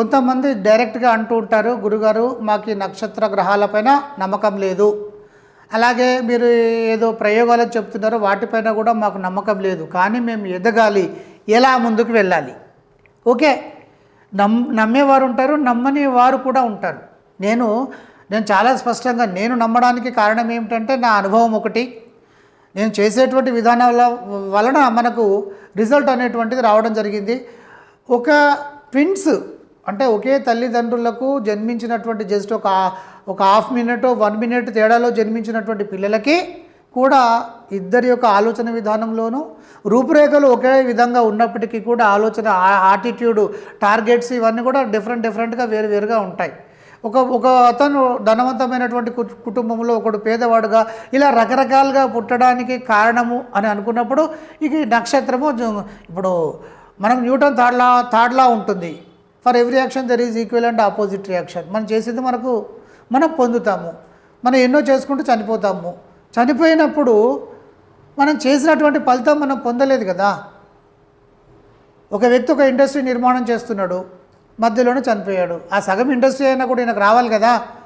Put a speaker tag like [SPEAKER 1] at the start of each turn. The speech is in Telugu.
[SPEAKER 1] కొంతమంది డైరెక్ట్గా అంటూ ఉంటారు గురుగారు మాకు ఈ నక్షత్ర గ్రహాలపైన నమ్మకం లేదు. అలాగే మీరు ఏదో ప్రయోగాలు చెప్తున్నారు వాటిపైన కూడా మాకు నమ్మకం లేదు. కానీ మేము ఎదగాలి ఎలా ముందుకు వెళ్ళాలి? ఓకే నమ్ నమ్మేవారు ఉంటారు నమ్మని వారు కూడా ఉంటారు. నేను నేను చాలా స్పష్టంగా నేను నమ్మడానికి కారణం ఏమిటంటే నా అనుభవం ఒకటి. నేను చేసేటువంటి విధానాల వలన మనకు రిజల్ట్ అనేటువంటిది రావడం జరిగింది. ఒక ట్విన్స్ అంటే ఒకే తల్లిదండ్రులకు జన్మించినటువంటి జస్ట్ ఒక ఒక హాఫ్ మినిట్ వన్ మినిట్ తేడాలో జన్మించినటువంటి పిల్లలకి కూడా ఇద్దరి యొక్క ఆలోచన విధానంలోనూ రూపురేఖలు ఒకే విధంగా ఉన్నప్పటికీ కూడా ఆలోచన ఆటిట్యూడ్ టార్గెట్స్ ఇవన్నీ కూడా డిఫరెంట్ డిఫరెంట్గా వేరు వేరుగా ఉంటాయి. ఒక ఒక అతను ధనవంతమైనటువంటి కు- కుటుంబంలో ఒకడు పేదవాడుగా ఇలా రకరకాలుగా పుట్టడానికి కారణము అని అనుకున్నప్పుడు ఇక నక్షత్రము ఇప్పుడు మనం న్యూటన్ థాడ్లా థాడ్లా ఉంటుంది. For every action there is equal and opposite reaction. మనం చేసింది మనకు మనం పొందుతాము. మనం ఎన్నో చేసుకుంటూ చనిపోతాము. చనిపోయినప్పుడు మనం చేసినటువంటి ఫలితం మనం పొందలేదు కదా. ఒక వ్యక్తి ఒక ఇండస్ట్రీ నిర్మాణం చేస్తున్నాడు మధ్యలోనే చనిపోయాడు. ఆ సగం ఇండస్ట్రీ అయినా కూడా ఈయనకు రావాలి కదా.